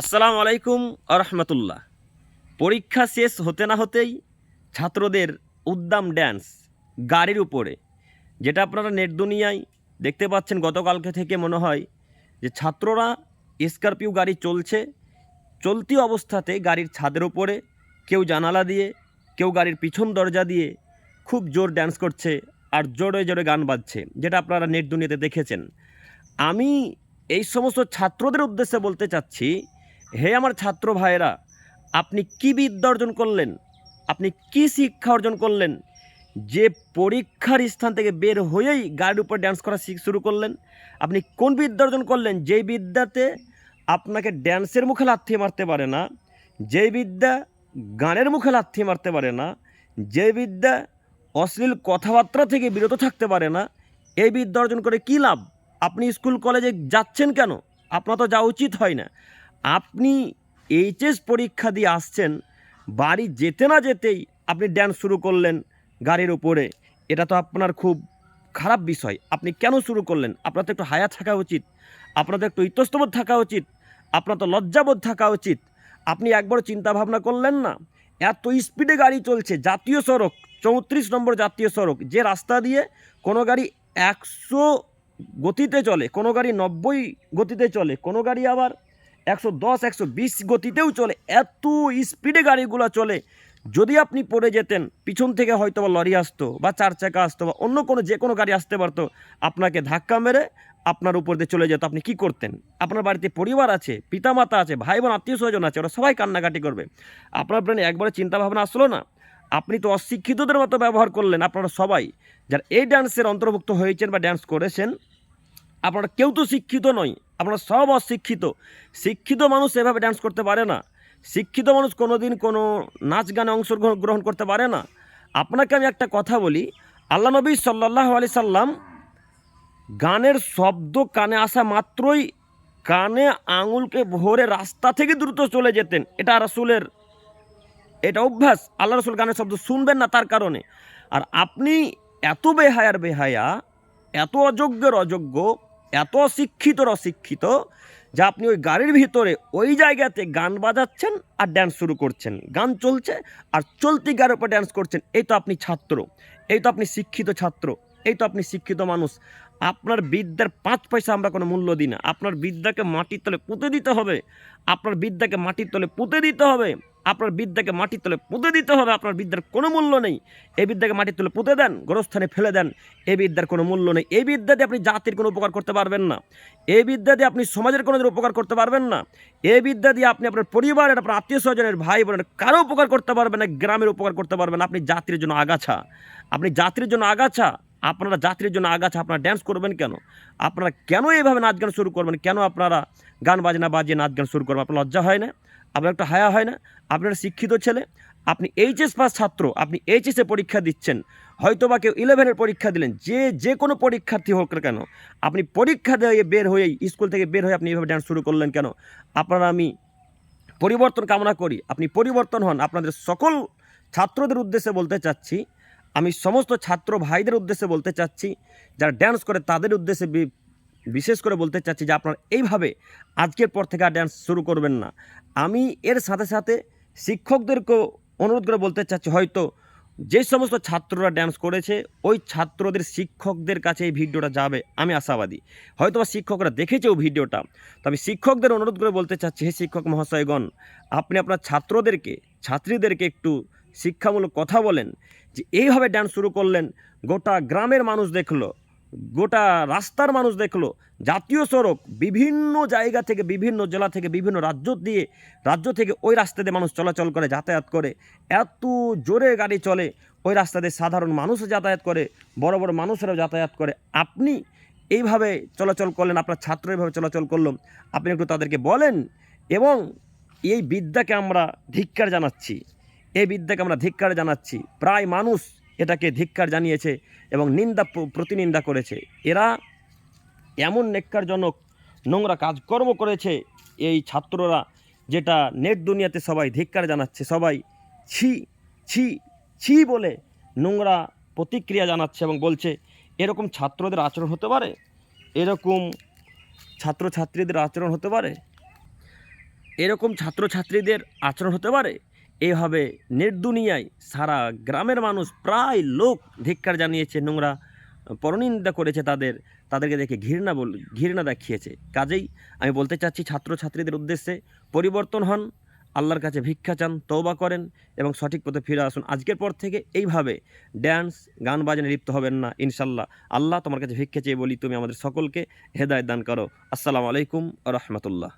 আসসালামু আলাইকুম আরহামতুল্লাহ। পরীক্ষা শেষ হতে না হতেই ছাত্রদের উদ্দাম ড্যান্স গাড়ির উপরে, যেটা আপনারা নেট দুনিয়ায় দেখতে পাচ্ছেন গতকালকে থেকে মনে হয় যে ছাত্ররা স্করপিও গাড়ি চলছে, চলতি অবস্থাতে গাড়ির ছাদের উপরে কেউ জানালা দিয়ে, কেউ গাড়ির পিছন দরজা দিয়ে খুব জোর ড্যান্স করছে আর জোরে জোরে গান বাজছে, যেটা আপনারা নেট দুনিয়াতে দেখেছেন। আমি এই সমস্ত ছাত্রদের উদ্দেশ্যে বলতে চাচ্ছি হে আমার ছাত্র ভাইয়েরা, আপনি কি বিদ্যা অর্জন করলেন? আপনি কি শিক্ষা অর্জন করলেন? যে পরীক্ষার স্থান থেকে বের হয়েই গাড়ির উপর ড্যান্স করা শিখ শুরু করলেন, আপনি কোন বিদ্যা অর্জন করলেন? যেই বিদ্যাতে আপনাকে ড্যান্সের মুখে লাথি মারতে পারে না, যেই বিদ্যা গানের মুখে লাথি মারতে পারে না যে বিদ্যা অশ্লীল কথাবার্তা থেকে বিরত থাকতে পারে না, এই বিদ্যা অর্জন করে কী লাভ? আপনি স্কুল, কলেজে যাচ্ছেন কেন? আপনার তো যাওয়া উচিত হয় না। আপনি এইচএস পরীক্ষা দিয়ে আসছেন, বাড়ি যেতে না যেতেই আপনি ড্যান্স শুরু করলেন গাড়ির উপরে। এটা তো আপনার খুব খারাপ বিষয়। আপনি কেন শুরু করলেন? আপনার তো একটু হায়া থাকা উচিত। আপনার তো একটু ইতস্তবোধ থাকা উচিত। আপনার তো লজ্জাবোধ থাকা উচিত। আপনি একবার চিন্তা ভাবনা করলেন না? এত স্পিডে গাড়ি চলছে, জাতীয় সড়ক, চৌত্রিশ নম্বর জাতীয় সড়ক, যে রাস্তা দিয়ে কোনো গাড়ি একশো গতিতে চলে, কোনো গাড়ি নব্বই গতিতে চলে, কোনো গাড়ি আবার একশো দশ, একশো বিশ গতিতেও চলে, এত স্পিডে গাড়িগুলো চলে। যদি আপনি পড়ে যেতেন, পিছন থেকে হয়তো বা লরি আসতো বা চার চাকা আসতো বা অন্য কোনো যে কোনো গাড়ি আসতে পারতো, আপনাকে ধাক্কা মেরে আপনার উপর দিয়ে চলে যেত। আপনি কি করতেন? আপনার বাড়িতে পরিবার আছে, পিতামাতা আছে ভাই বোন আত্মীয় স্বজন আছে, ওরা সবাই কান্নাকাটি করবে। আপনার ব্রেনে একবারে চিন্তা ভাবনা আসলো না? আপনি তো অশিক্ষিতদের মতো ব্যবহার করলেন, আপনারা সবাই। যারা এই ডান্সের অন্তর্ভুক্ত হয়েছেন বা ড্যান্স করেছেন, আপনারা কেউ তো শিক্ষিত নয়। আপনারা সব অশিক্ষিত। শিক্ষিত মানুষ এভাবে ডান্স করতে পারে না। শিক্ষিত মানুষ কোনো দিন কোনো নাচ গানে অংশগ্রহণ গ্রহণ করতে পারে না। আপনাকে আমি একটা কথা বলি, আল্লাহ নবী সাল্লাহ আলি সাল্লাম গানের শব্দ কানে আসা মাত্রই কানে আঙুলকে ভরে রাস্তা থেকে দ্রুত চলে যেতেন। এটা রাসুলের, এটা অভ্যাস। আল্লাহ রসুল গানের শব্দ শুনবেন না তার কারণে। আর আপনি এত বেহায়ার বেহায়া, এত অযোগ্যের অযোগ্য এত অশিক্ষিতর অশিক্ষিত যে আপনি ওই গাড়ির ভিতরে ওই জায়গাতে গান বাজাচ্ছেন আর ড্যান্স শুরু করছেন। গান চলছে আর চলতি গাড়ির উপর ড্যান্স করছেন। এই তো আপনি ছাত্র, এই তো আপনি শিক্ষিত ছাত্র, এই তো আপনি শিক্ষিত মানুষ। আপনার বিদ্যার পাঁচ পয়সা আমরা কোনো মূল্য দিই না। আপনার বিদ্যাকে মাটির তলে পুঁতে দিতে হবে। আপনার বিদ্যাকে মাটির তলে পুঁতে দিতে হবে। আপনার বিদ্যাকে মাটির তলে পুঁতে দিতে হবে, আপনার বিদ্যার কোনো মূল্য নেই। এই বিদ্যাকে মাটির তলে পুঁতে দেন, গোরস্থানে ফেলে দেন, এই বিদ্যার কোনো মূল্য নেই। এই বিদ্যা দিয়ে আপনি জাতির কোনো উপকার করতে পারবেন না। এই বিদ্যা দিয়ে আপনি সমাজের কোনো উপকার করতে পারবেন না। এই বিদ্যা দিয়ে আপনি আপনার পরিবারের, আপনার আত্মীয় স্বজনের ভাই বোনের কারও উপকার করতে পারবেন না, গ্রামের উপকার করতে পারবেন আপনি জাতির জন্য আগাছা। আপনি জাতির জন্য আগাছা। আপনারা জাতির জন্য আগাছা, আপনারা ড্যান্স করবেন কেন? আপনারা কেন এইভাবে নাচ গান শুরু করবেন? কেন আপনারা গান বাজনা বাজিয়ে নাচ গান শুরু করবেন? আপনার লজ্জা হয় না? আপনার একটা হায়া হয় না, আপনার শিক্ষিত ছেলে, আপনি এইচএস পাস ছাত্র, আপনি এইচএসে পরীক্ষা দিচ্ছেন হয়তো বা কেউ ইলেভেনের পরীক্ষা দিলেন, যে যে কোনো পরীক্ষার্থী হোক না কেন, আপনি পরীক্ষা দিয়ে বের হয়েই, স্কুল থেকে বের হয়ে আপনি এইভাবে ডান্স শুরু করলেন কেন? আপনারা আমি পরিবর্তন কামনা করি, আপনি পরিবর্তন হন। আপনাদের সকল ছাত্রদের উদ্দেশ্যে বলতে চাচ্ছি, আমি সমস্ত ছাত্র ভাইদের উদ্দেশ্যে বলতে চাচ্ছি, যারা ড্যান্স করে তাদের উদ্দেশ্যে বিশেষ করে বলতে চাচ্ছি যে আপনারা এইভাবে আজকের পর থেকে আর ড্যান্স শুরু করবেন না। আমি এর সাথে সাথে শিক্ষকদেরকেও অনুরোধ করে বলতে চাচ্ছি, হয়তো যে সমস্ত ছাত্ররা ড্যান্স করেছে, ওই ছাত্রদের শিক্ষকদের কাছে এই ভিডিওটা যাবে, আমি আশাবাদী। হয়তো বা শিক্ষকরা দেখেছে ওই ভিডিওটা। তবে শিক্ষকদের অনুরোধ করে বলতে চাচ্ছি, হে শিক্ষক মহাশয়গণ, আপনি আপনার ছাত্রদেরকে, ছাত্রীদেরকে একটু শিক্ষামূলক কথা বলেন যে, এইভাবে ডান্স শুরু করলেন, গোটা গ্রামের মানুষ দেখল গোটা রাস্তার মানুষ দেখল। জাতীয় সড়ক বিভিন্ন জায়গা থেকে, বিভিন্ন জেলা থেকে, বিভিন্ন রাজ্য দিয়ে, রাজ্য থেকে ওই রাস্তা দিয়ে মানুষ চলাচল করে, যাতায়াত করে। এত জোরে গাড়ি চলে, ওই রাস্তা দিয়ে সাধারণ মানুষও যাতায়াত করে, বড় বড় মানুষেরাও যাতায়াত করে। আপনি এইভাবে চলাচল করলেন, আপনার ছাত্র এইভাবে চলাচল করল, আপনি একটু তাদেরকে বলেন এবং এই বিদ্যাকে আমরা ধিক্কার জানাচ্ছি। এই বিদ্যাকে আমরা ধিক্কার জানাচ্ছি। প্রায় মানুষ এটাকে ধিক্কার জানিয়েছে এবং নিন্দা প্রতিনিন্দা করেছে। এরা এমন নেককারজনক নোংরা কাজকর্ম করেছে, এই ছাত্ররা যেটা নেট দুনিয়াতে সবাই ধিক্কার জানাচ্ছে, সবাই ছি ছি ছি বলে নোংরা প্রতিক্রিয়া জানাচ্ছে এবং বলছে, এরকম ছাত্রদের আচরণ হতে পারে? এরকম ছাত্রছাত্রীদের আচরণ হতে পারে? এরকম ছাত্রছাত্রীদের আচরণ হতে পারে? এভাবে নেট দুনিয়ায় সারা গ্রামের মানুষ প্রায় লোক ধিক্কার জানিয়েছে, নোংরা পরনিন্দা করেছে তাদের, তাদেরকে দেখে ঘৃণা বল, ঘৃণা দেখিয়েছে। কাজেই আমি বলতে চাচ্ছি, ছাত্রছাত্রীদের উদ্দেশ্যে পরিবর্তন হন, আল্লাহর কাছে ভিক্ষা চান তৌবা করেন এবং সঠিক পথে ফিরে আসুন। আজকের পর থেকে এইভাবে ড্যান্স গান বাজনে লিপ্ত হবেন না, ইনশাল্লাহ। আল্লাহ তোমার কাছে ভিক্ষা চেয়ে বলি, তুমি আমাদের সকলকে হেদায়ত দান করো। আসসালামু আলাইকুম রহমতুল্লাহ।